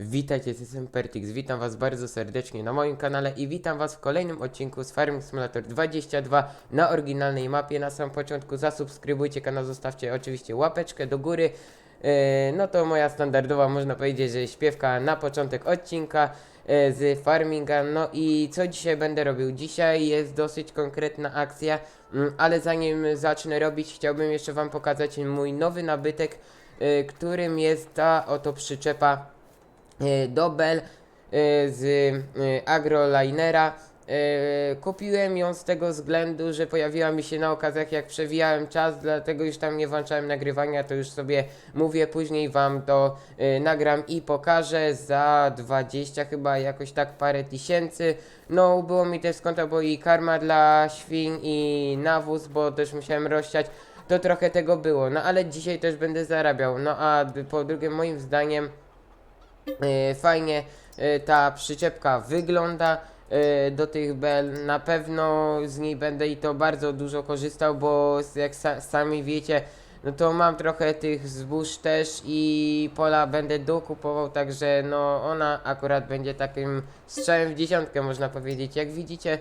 Witajcie, jestem Pertix, witam was bardzo serdecznie na moim kanale i witam was w kolejnym odcinku z Farming Simulator 22 na oryginalnej mapie. Na samym początku zasubskrybujcie kanał, zostawcie oczywiście łapeczkę do góry. E, No to moja standardowa, można powiedzieć, że śpiewka na początek odcinka e, z farminga. No i co dzisiaj będę robił? Dzisiaj jest dosyć konkretna akcja, mm, ale zanim zacznę robić, chciałbym jeszcze wam pokazać mój nowy nabytek, e, którym jest ta oto przyczepa Dobel e, z e, Agrolinera. E, Kupiłem ją z tego względu, że pojawiła mi się na okazjach jak przewijałem czas, dlatego już tam nie włączałem nagrywania, to już sobie mówię, później wam to e, nagram i pokażę za 20 chyba jakoś tak parę tysięcy. No było mi też konta, bo i karma dla świń i nawóz, bo też musiałem rozsiać to trochę tego było, no ale dzisiaj też będę zarabiał. No a po drugie, moim zdaniem e, fajnie e, ta przyczepka wygląda e, do tych bel. Na pewno z niej będę i to bardzo dużo korzystał, bo jak sa sami wiecie, no to mam trochę tych zbóż też i pola będę dokupował, także no ona akurat będzie takim strzałem w dziesiątkę można powiedzieć. Jak widzicie,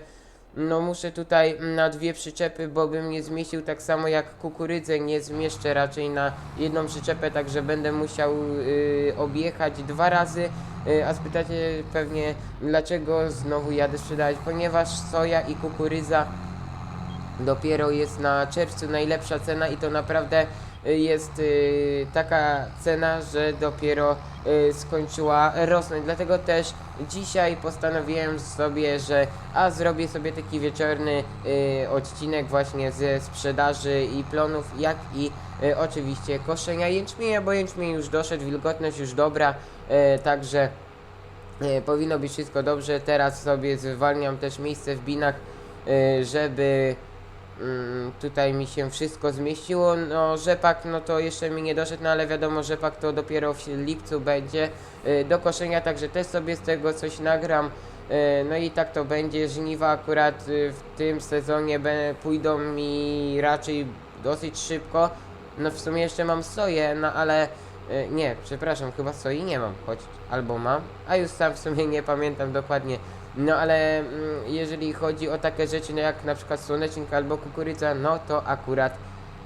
no muszę tutaj na dwie przyczepy, bo bym nie zmieścił tak samo jak kukurydzę nie zmieszczę raczej na jedną przyczepę, także będę musiał y, objechać dwa razy. Y, a spytacie pewnie dlaczego znowu jadę sprzedawać, ponieważ soja i kukurydza dopiero jest na czerwcu najlepsza cena i to naprawdę jest y, taka cena, że dopiero y, skończyła rosnąć. Dlatego też dzisiaj postanowiłem sobie, że a zrobię sobie taki wieczorny y, odcinek właśnie ze sprzedaży i plonów, jak i oczywiście koszenia jęczmienia, bo jęczmień już doszedł, wilgotność już dobra, także powinno być wszystko dobrze. Teraz sobie zwalniam też miejsce w binach, żeby mm, tutaj mi się wszystko zmieściło. No rzepak, no to jeszcze mi nie doszedł, no ale wiadomo, rzepak to dopiero w lipcu będzie e, do koszenia, także też sobie z tego coś nagram. E, No i tak to będzie. Żniwa akurat e, w tym sezonie pójdą mi raczej dosyć szybko. No w sumie jeszcze mam soję, no ale Nie, przepraszam, chyba soi nie mam, choć albo mam, a już sam w sumie nie pamiętam dokładnie. No ale mm, jeżeli chodzi o takie rzeczy, no jak na przykład słonecznik albo kukurydza, no to akurat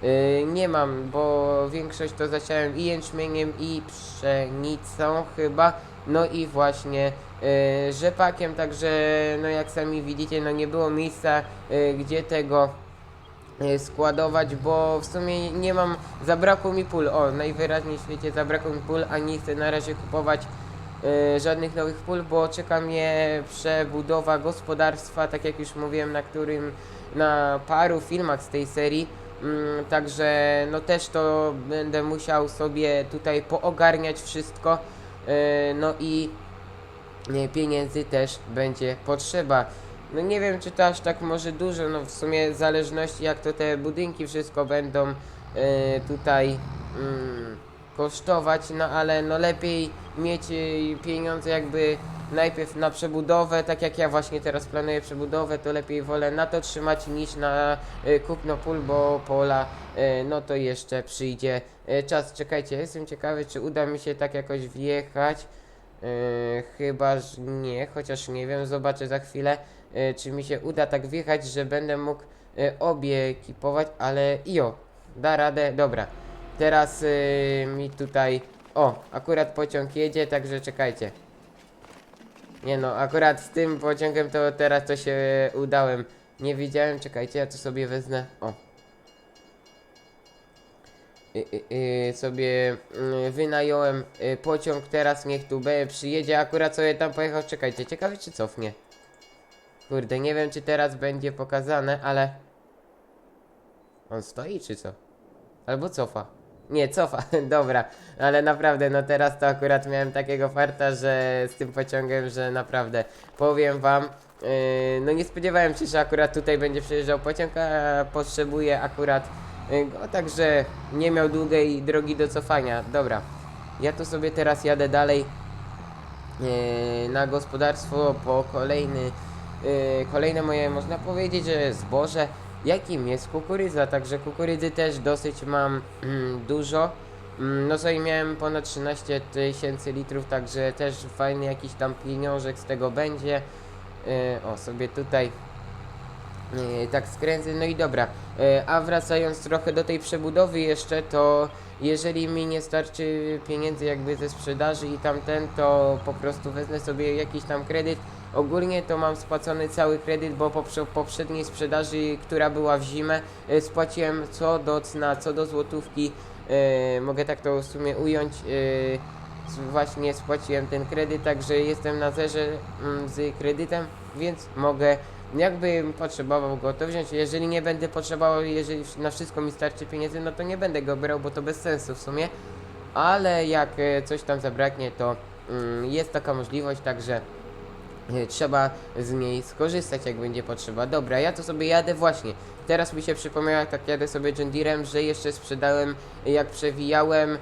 y, nie mam, bo większość to zasiałem i jęczmieniem i pszenicą chyba, no i właśnie y, rzepakiem, także no jak sami widzicie, no nie było miejsca, y, gdzie tego e, składować, bo w sumie nie mam, zabrakło mi pól, o najwyraźniej w świecie zabrakło mi pól, a nie chcę na razie kupować żadnych nowych pól, bo czeka mnie przebudowa gospodarstwa, tak jak już mówiłem na którym, na paru filmach z tej serii, mm, także no też to będę musiał sobie tutaj poogarniać wszystko, e, no i nie, pieniędzy też będzie potrzeba. No nie wiem, czy to aż tak może dużo, no w sumie w zależności jak to te budynki wszystko będą tutaj mm, kosztować, no ale no lepiej mieć e, pieniądze jakby najpierw na przebudowę, tak jak ja właśnie teraz planuję przebudowę, to lepiej wolę na to trzymać niż na e, kupno pól, bo pola e, no to jeszcze przyjdzie czas. Czekajcie, jestem ciekawy, czy uda mi się tak jakoś wjechać. Yy, chyba że nie, chociaż nie wiem, zobaczę za chwilę, yy, czy mi się uda tak wjechać, że będę mógł yy, obie ekipować, ale jo, da radę, dobra. Teraz yy, mi tutaj, o, akurat pociąg jedzie, także czekajcie. Nie no, akurat z tym pociągiem to teraz to się udałem. Nie wiedziałem, czekajcie, ja to sobie wezmę, o. Y, y, y, sobie y, wynająłem y, pociąg, teraz niech tu be, przyjedzie, akurat sobie tam pojechał, czekajcie, ciekawe czy cofnie. Kurde, nie wiem czy teraz będzie pokazane, ale... On stoi czy co? Albo cofa. Nie, cofa, dobra, ale naprawdę, no teraz to akurat miałem takiego farta, że z tym pociągiem, że naprawdę, powiem wam, yy, no nie spodziewałem się, że akurat tutaj będzie przejeżdżał pociąg, a potrzebuję akurat yy, go, także nie miał długiej drogi do cofania, dobra. Ja tu sobie teraz jadę dalej yy, na gospodarstwo po kolejny, yy, kolejne moje, można powiedzieć, że zboże, jakim jest kukurydza, także kukurydzy też dosyć mam mm, dużo. Mm, No sobie miałem ponad 13 tysięcy litrów, także też fajny jakiś tam pieniążek z tego będzie. E, o, sobie tutaj e, tak skręcę, no i dobra. E, A wracając trochę do tej przebudowy jeszcze, to jeżeli mi nie starczy pieniędzy jakby ze sprzedaży i tamten, to po prostu wezmę sobie jakiś tam kredyt. Ogólnie to mam spłacony cały kredyt, bo po prze- poprzedniej sprzedaży, która była w zimę, e, spłaciłem co do cna, co do złotówki. E, mogę tak to w sumie ująć. e, właśnie spłaciłem ten kredyt, także jestem na zerze mm, z kredytem, więc mogę, jakbym potrzebował go, to wziąć. Jeżeli nie będę potrzebował, jeżeli na wszystko mi starczy pieniędzy, no to nie będę go brał, bo to bez sensu w sumie. Ale jak coś tam zabraknie, to mm, jest taka możliwość, także trzeba z niej skorzystać, jak będzie potrzeba. Dobra, ja to sobie jadę właśnie. Teraz mi się przypomniało, jak tak jadę sobie John Deerem, że jeszcze sprzedałem, jak przewijałem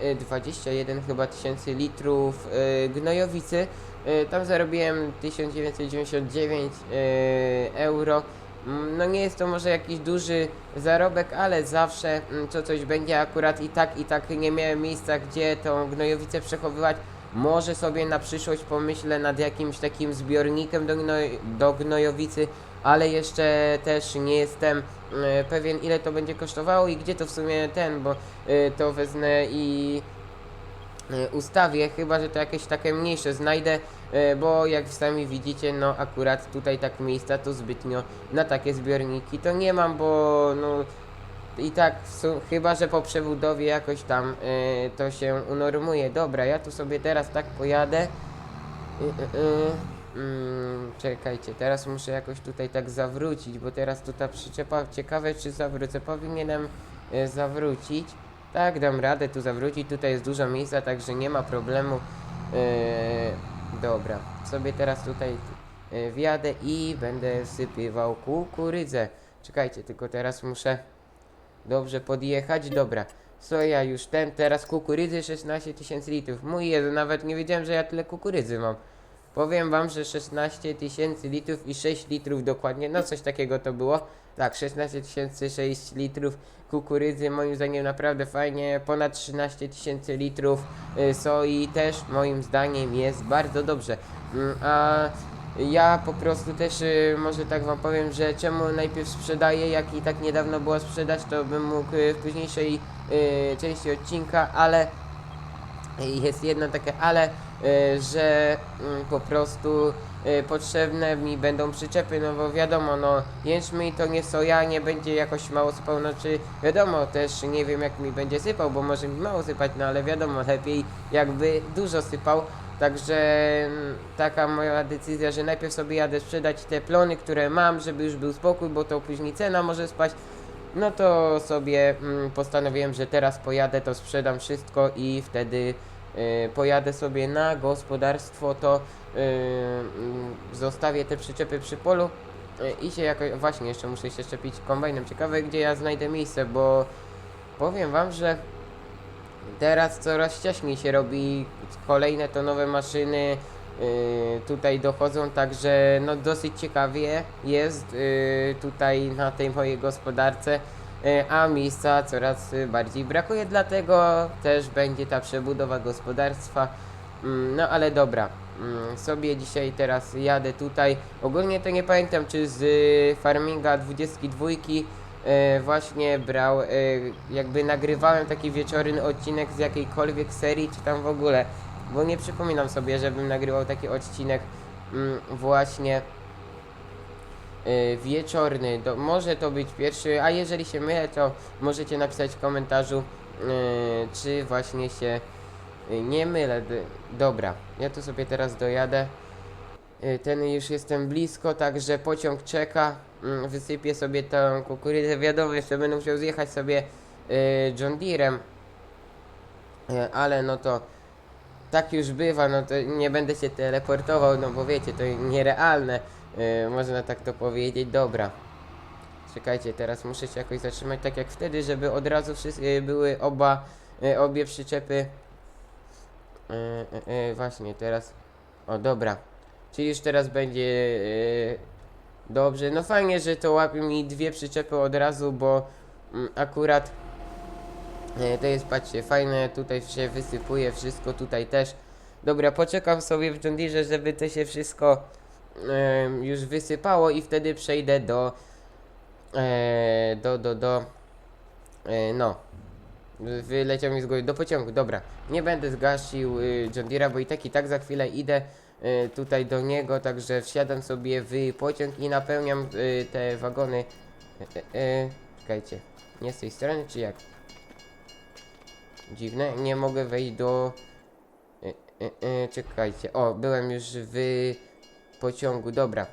e, 21 chyba tysięcy litrów e, gnojowicy. E, Tam zarobiłem 1999 e, euro. Mm, No nie jest to może jakiś duży zarobek, ale zawsze mm, to coś będzie akurat i tak i tak nie miałem miejsca, gdzie tą gnojowicę przechowywać. Może sobie na przyszłość pomyślę nad jakimś takim zbiornikiem do, gnoj do gnojowicy, ale jeszcze też nie jestem e, pewien ile to będzie kosztowało i gdzie to w sumie ten, bo e, to wezmę i e, ustawię, chyba że to jakieś takie mniejsze znajdę, e, bo jak sami widzicie, no akurat tutaj tak miejsca to zbytnio na takie zbiorniki to nie mam, bo no i tak chyba że po przebudowie jakoś tam e, to się unormuje. Dobra, ja tu sobie teraz tak pojadę. Y, y, y. Mm, czekajcie, teraz muszę jakoś tutaj tak zawrócić, bo teraz tu ta przyczepa, ciekawe czy zawrócę, powinienem e, zawrócić. Tak, dam radę tu zawrócić, tutaj jest dużo miejsca, także nie ma problemu. E, dobra, sobie teraz tutaj e, wjadę i będę wsypywał kukurydzę. Czekajcie, tylko teraz muszę dobrze podjechać, dobra. Soja już ten, teraz kukurydzy 16 tysięcy litrów. Mój Jezu, nawet nie wiedziałem, że ja tyle kukurydzy mam. Powiem wam, że 16 tysięcy litrów i 6 litrów dokładnie, no coś takiego to było. Tak, 16 tysięcy 6 litrów kukurydzy, moim zdaniem naprawdę fajnie. Ponad 13 tysięcy litrów y, soi też moim zdaniem jest bardzo dobrze. Mm, A ja po prostu też y, może tak wam powiem, że czemu najpierw sprzedaję, jak i tak niedawno była sprzedaż, to bym mógł y, w późniejszej y, części odcinka, ale jest jedno takie ale, y, że mm, po prostu y, potrzebne mi będą przyczepy, no bo wiadomo, no jęczmień to nie soja, nie będzie jakoś mało sypał, znaczy wiadomo, też nie wiem jak mi będzie sypał, bo może mi mało sypać, no ale wiadomo, lepiej jakby dużo sypał, także mm, taka moja decyzja, że najpierw sobie jadę sprzedać te plony, które mam, żeby już był spokój, bo to później cena może spaść, no to sobie mm, postanowiłem, że teraz pojadę, to sprzedam wszystko i wtedy y, pojadę sobie na gospodarstwo, to y, mm, zostawię te przyczepy przy polu y, i się jakoś, właśnie jeszcze muszę się szczepić kombajnem. Ciekawe gdzie ja znajdę miejsce, bo powiem wam, że teraz coraz ciaśniej się robi, kolejne to nowe maszyny y, tutaj dochodzą, także no dosyć ciekawie jest y, tutaj na tej mojej gospodarce, y, a miejsca coraz bardziej brakuje, dlatego też będzie ta przebudowa gospodarstwa. Mm, No ale dobra, mm, sobie dzisiaj teraz jadę tutaj. Ogólnie to nie pamiętam czy z Farminga 22 e, właśnie brał, e, jakby nagrywałem taki wieczorny odcinek z jakiejkolwiek serii, czy tam w ogóle, bo nie przypominam sobie, żebym nagrywał taki odcinek mm, właśnie e, wieczorny. Może to być pierwszy, a jeżeli się mylę, to możecie napisać w komentarzu, czy właśnie się nie mylę. Dobra, ja tu sobie teraz dojadę. Y, Ten już jestem blisko, także pociąg czeka. Mm, Wysypię sobie tę kukurydzę. Wiadomo, jeszcze będę musiał zjechać sobie y, John Deerem. Y, Ale no to tak już bywa, no to nie będę się teleportował, no bo wiecie, to nierealne. Można tak to powiedzieć. Dobra. Czekajcie, teraz muszę się jakoś zatrzymać tak jak wtedy, żeby od razu były oba, obie przyczepy. Właśnie, teraz. O, dobra. Czyli już teraz będzie yy, dobrze. No fajnie, że to łapie mi dwie przyczepy od razu, bo mm, akurat E, To jest, patrzcie, fajne, tutaj się wysypuje wszystko, tutaj też. Dobra, poczekam sobie w John Deere, żeby to się wszystko już wysypało i wtedy przejdę do, e, do, do, do, e, no, wyleciał mi z głowy, do pociągu, dobra. Nie będę zgasił y, John Deere'a, bo i tak i tak za chwilę idę tutaj do niego, także wsiadam sobie w pociąg i napełniam y, te wagony. E, czekajcie, nie z tej strony, czy jak? Dziwne, nie mogę wejść do... Czekajcie, o, byłem już w pociągu, dobra.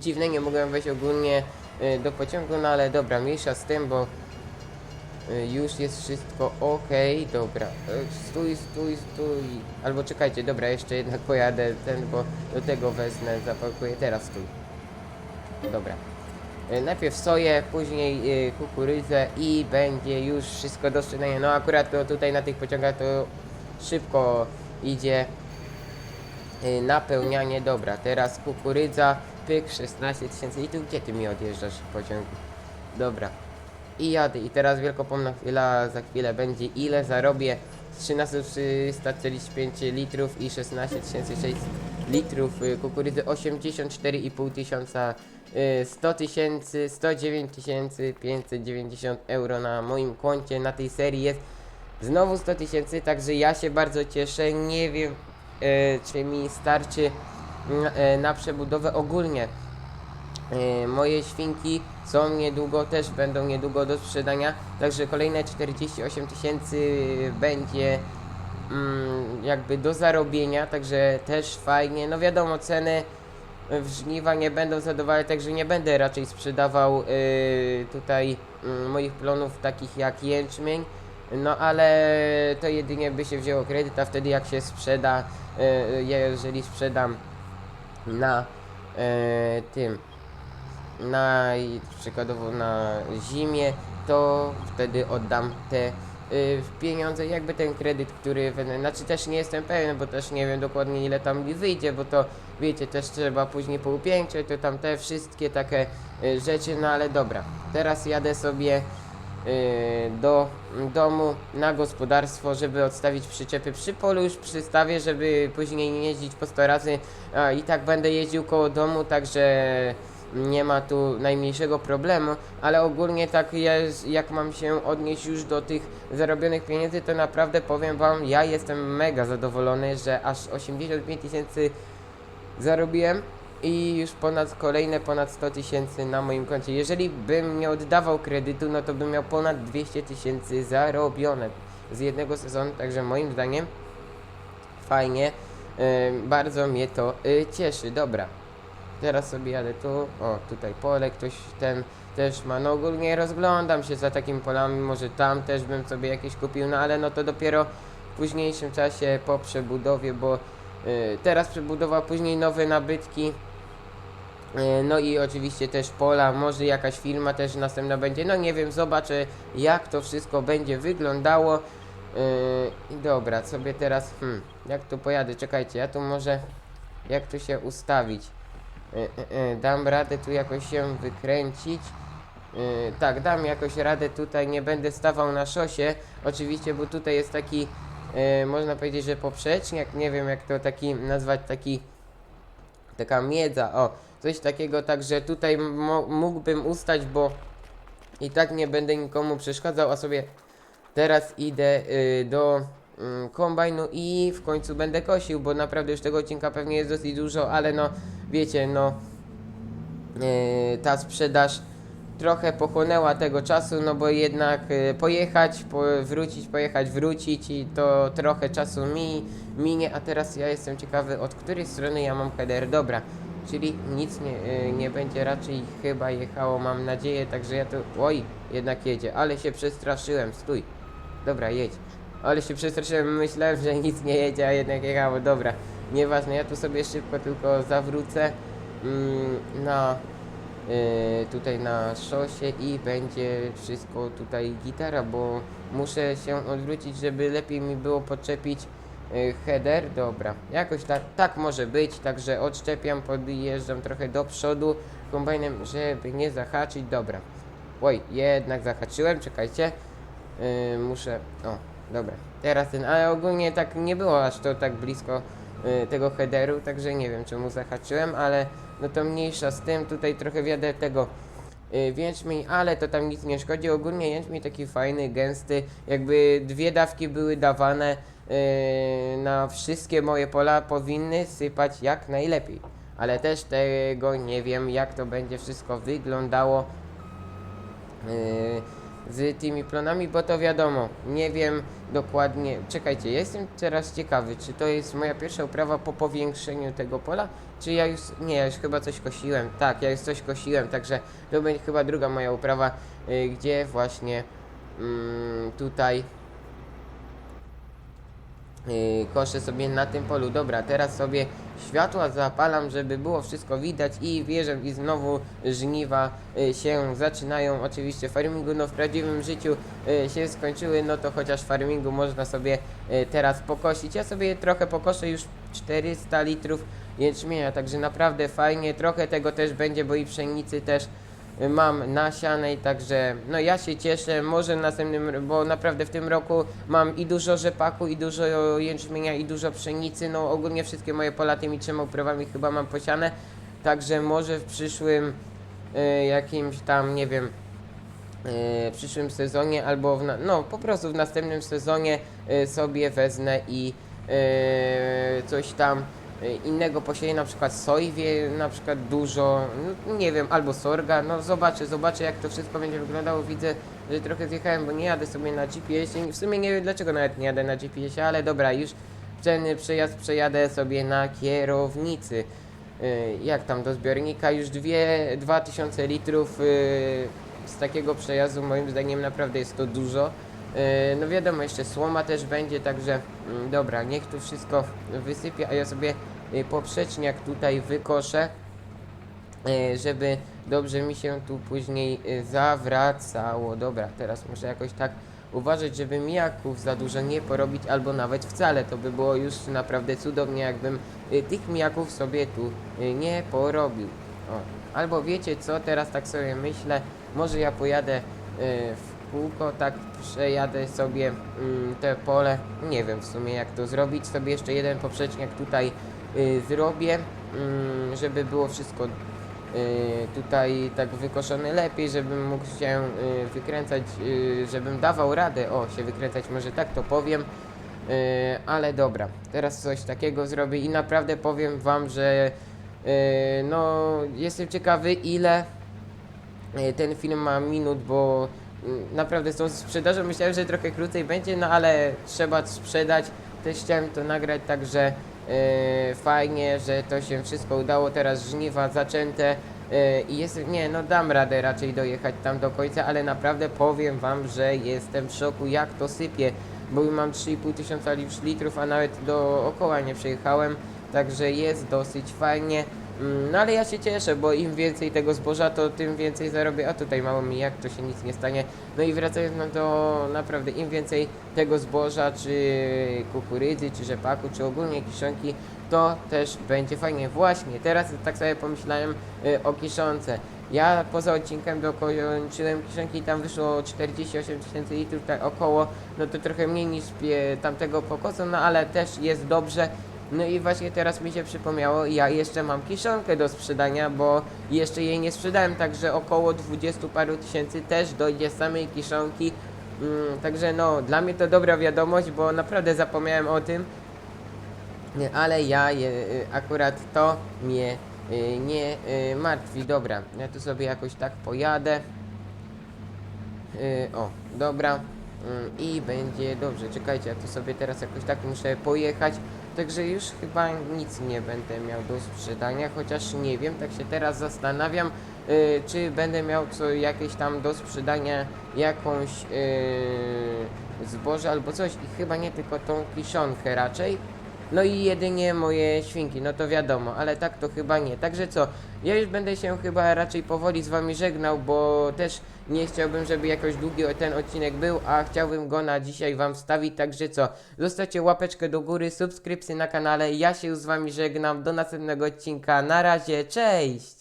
Dziwne, nie mogłem wejść ogólnie do pociągu, no ale dobra, mniejsza z tym, bo już jest wszystko ok, dobra. E, Stój, stój, stój. Albo czekajcie, dobra, jeszcze jednak pojadę ten, bo do tego wezmę, zapakuję, teraz stój. Dobra. E, Najpierw soję, później kukurydzę i będzie już wszystko do. No akurat to tutaj na tych pociągach to szybko idzie napełnianie. Dobra, teraz kukurydza, pyk, 16 tysięcy litrów. Gdzie ty mi odjeżdżasz pociągu? Dobra. I jadę. I teraz wielkopomna chwila za chwilę będzie. Ile zarobię? Z 13 345 litrów i 16 600 litrów y, kukurydzy 84,5 tysiąca y, 100 tysięcy 109 tysięcy 590 euro na moim koncie na tej serii jest znowu 100 tysięcy także ja się bardzo cieszę nie wiem y, czy mi starczy y, na przebudowę ogólnie E, moje świnki są niedługo, też będą niedługo do sprzedania, także kolejne 48 tysięcy będzie mm, jakby do zarobienia, także też fajnie. No wiadomo, ceny w żniwa nie będą zadowalone, także nie będę raczej sprzedawał y, tutaj y, moich plonów takich jak jęczmień. No ale to jedynie by się wzięło kredyt, a wtedy jak się sprzeda, y, jeżeli sprzedam na y, tym na przykładowo na zimie, to wtedy oddam te y, pieniądze, jakby ten kredyt, który znaczy też nie jestem pewien, bo też nie wiem dokładnie ile tam mi wyjdzie, bo to wiecie, też trzeba później poupiększać, to tam te wszystkie takie y, rzeczy, no ale dobra, teraz jadę sobie y, do domu na gospodarstwo, żeby odstawić przyczepy przy polu już przystawię, żeby później nie jeździć po 100 razy, a i tak będę jeździł koło domu, także nie ma tu najmniejszego problemu, ale ogólnie tak jest, jak mam się odnieść już do tych zarobionych pieniędzy, to naprawdę powiem wam, ja jestem mega zadowolony, że aż 85 tysięcy zarobiłem i już ponad kolejne ponad 100 tysięcy na moim koncie. Jeżeli bym nie oddawał kredytu, no to bym miał ponad 200 tysięcy zarobione z jednego sezonu, także moim zdaniem fajnie, Ym, bardzo mnie to y, cieszy. Dobra, Teraz sobie jadę tu, o tutaj pole ktoś ten też ma, no ogólnie rozglądam się za takimi polami, może tam też bym sobie jakieś kupił, no ale no to dopiero w późniejszym czasie po przebudowie, bo y, teraz przebudowa, później nowe nabytki, y, no i oczywiście też pola, może jakaś firma też następna będzie, no nie wiem, zobaczę jak to wszystko będzie wyglądało. y, I dobra, sobie teraz, hmm, jak tu pojadę, czekajcie, ja tu może, jak tu się ustawić. E, e, e, dam radę tu jakoś się wykręcić. Tak, dam jakoś radę tutaj, nie będę stawał na szosie. Oczywiście, bo tutaj jest taki, można powiedzieć, że poprzeczniak, nie wiem jak to taki nazwać, taki, taka miedza, o, coś takiego, także tutaj mógłbym ustać, bo i tak nie będę nikomu przeszkadzał, a sobie teraz idę y, do mm, kombajnu i w końcu będę kosił, bo naprawdę już tego odcinka pewnie jest dosyć dużo, ale no wiecie, no y, ta sprzedaż trochę pochłonęła tego czasu, no bo jednak y, pojechać, po, wrócić, pojechać, wrócić i to trochę czasu mi minie, a teraz ja jestem ciekawy od której strony ja mam header, dobra. Czyli nic nie, y, nie będzie raczej chyba jechało, mam nadzieję, także ja tu... Oj, jednak jedzie, ale się przestraszyłem, stój. Dobra, jedź. Ale się przestraszyłem, myślałem, że nic nie jedzie, a jednak jechało, dobra. Nieważne, ja tu sobie szybko tylko zawrócę mm, na y, tutaj na szosie i będzie wszystko tutaj gitara, bo muszę się odwrócić, żeby lepiej mi było podczepić y, header. Dobra, jakoś tak, tak może być, także odczepiam, podjeżdżam trochę do przodu kombajnem, żeby nie zahaczyć. Dobra. Oj, jednak zahaczyłem, czekajcie. Yy, muszę. O, dobra. Teraz ten, ale ogólnie tak nie było aż to tak blisko tego headeru, także nie wiem czemu zahaczyłem, ale no to mniejsza z tym. Tutaj trochę wiadę tego jęczmień, ale to tam nic nie szkodzi. Ogólnie jęczmień taki fajny, gęsty. Jakby dwie dawki były dawane yy, na wszystkie moje pola, powinny sypać jak najlepiej. Ale też tego nie wiem, jak to będzie wszystko wyglądało z tymi plonami, bo to wiadomo, nie wiem dokładnie. Czekajcie, jestem teraz ciekawy, czy to jest moja pierwsza uprawa po powiększeniu tego pola, czy ja już, nie, ja już chyba coś kosiłem, tak, ja już coś kosiłem, także to będzie chyba druga moja uprawa, yy, gdzie właśnie mm, tutaj yy, koszę sobie na tym polu. Dobra, teraz sobie światła zapalam, żeby było wszystko widać i wierzę i znowu żniwa yy, się zaczynają. Oczywiście farmingu no w prawdziwym życiu yy, się skończyły, no to chociaż farmingu można sobie yy, teraz pokosić. Ja sobie trochę pokoszę już 400 litrów jęczmienia, także naprawdę fajnie. Trochę tego też będzie, bo i pszenicy też y, mam nasianej, także no ja się cieszę, może następnym, r- bo naprawdę w tym roku mam i dużo rzepaku, i dużo jęczmienia, i dużo pszenicy, no ogólnie wszystkie moje pola tymi trzema uprawami chyba mam posiane, także może w przyszłym y, jakimś tam, nie wiem, y, przyszłym sezonie albo w no po prostu w następnym sezonie y, sobie wezmę i y, coś tam innego posieję, na przykład sojwie, na przykład dużo, no, nie wiem, albo sorga, no zobaczę, zobaczę jak to wszystko będzie wyglądało, widzę, że trochę zjechałem, bo nie jadę sobie na GPS-ie, w sumie nie wiem dlaczego nawet nie jadę na GPS-ie, ale dobra, już ten przejazd przejadę sobie na kierownicy. Y, jak tam do zbiornika już dwie, 2000 litrów y, z takiego przejazdu moim zdaniem naprawdę jest to dużo. Y, No wiadomo, jeszcze słoma też będzie, także mm, dobra, niech tu wszystko wysypie, a ja sobie y, poprzeczniak tutaj wykoszę, y, żeby dobrze mi się tu później y, zawracało. Dobra, teraz muszę jakoś tak uważać, żeby mijaków za dużo nie porobić, albo nawet wcale. To by było już naprawdę cudownie, jakbym tych mijaków sobie tu nie porobił. O. Albo wiecie co, teraz tak sobie myślę, może ja pojadę w kółko, tak przejadę sobie mm, te pole. Nie wiem w sumie jak to zrobić. Sobie jeszcze jeden poprzeczniak tutaj y, zrobię, mm, żeby było wszystko y, tutaj tak wykoszone lepiej, żebym mógł się y, wykręcać, y, żebym dawał radę, o się wykręcać, może tak to powiem. Y, ale dobra, teraz coś takiego zrobię i naprawdę powiem wam, że y, no jestem ciekawy ile y, ten film ma minut, bo y, naprawdę z tą sprzedażą myślałem, że trochę krócej będzie, no ale trzeba sprzedać. Też chciałem to nagrać, także y, fajnie, że to się wszystko udało. Teraz żniwa zaczęte y, i jest, nie, no dam radę raczej dojechać tam do końca, ale naprawdę powiem wam, że jestem w szoku jak to sypie, bo mam 3,5 tysiąca litrów, a nawet dookoła nie przejechałem, także jest dosyć fajnie. Mm, No ale ja się cieszę, bo im więcej tego zboża, to tym więcej zarobię. A tutaj mało mi jak, to się nic nie stanie. No i wracając no to naprawdę im więcej tego zboża, czy kukurydzy, czy rzepaku, czy ogólnie kiszonki, to też będzie fajnie. Właśnie, teraz tak sobie pomyślałem y, o kiszonce. Ja poza odcinkiem dokończyłem kiszonki i tam wyszło 48 tysięcy litrów, tak około, no to trochę mniej niż tamtego pokosu, no ale też jest dobrze. No i właśnie teraz mi się przypomniało, ja jeszcze mam kiszonkę do sprzedania, bo jeszcze jej nie sprzedałem, także około 20 paru tysięcy też dojdzie z samej kiszonki. Mm, także no, dla mnie to dobra wiadomość, bo naprawdę zapomniałem o tym. Ale ja je, y, akurat to mnie y, nie y, martwi. Dobra, ja tu sobie jakoś tak pojadę. Y, o, dobra. Mm, I będzie dobrze. Czekajcie, ja tu sobie teraz jakoś tak muszę pojechać. Także już chyba nic nie będę miał do sprzedania, chociaż nie wiem, tak się teraz zastanawiam, y, czy będę miał co jakieś tam do sprzedania jakąś y, zboże albo coś i chyba nie tylko tą kiszonkę raczej. No i jedynie moje świnki, no to wiadomo, ale tak to chyba nie. Także co, ja już będę się chyba raczej powoli z wami żegnał, bo też nie chciałbym, żeby jakoś długi ten odcinek był, a chciałbym go na dzisiaj wam wstawić. Także co, zostawcie łapeczkę do góry, subskrypcję na kanale. Ja się z wami żegnam, do następnego odcinka. Na razie, cześć!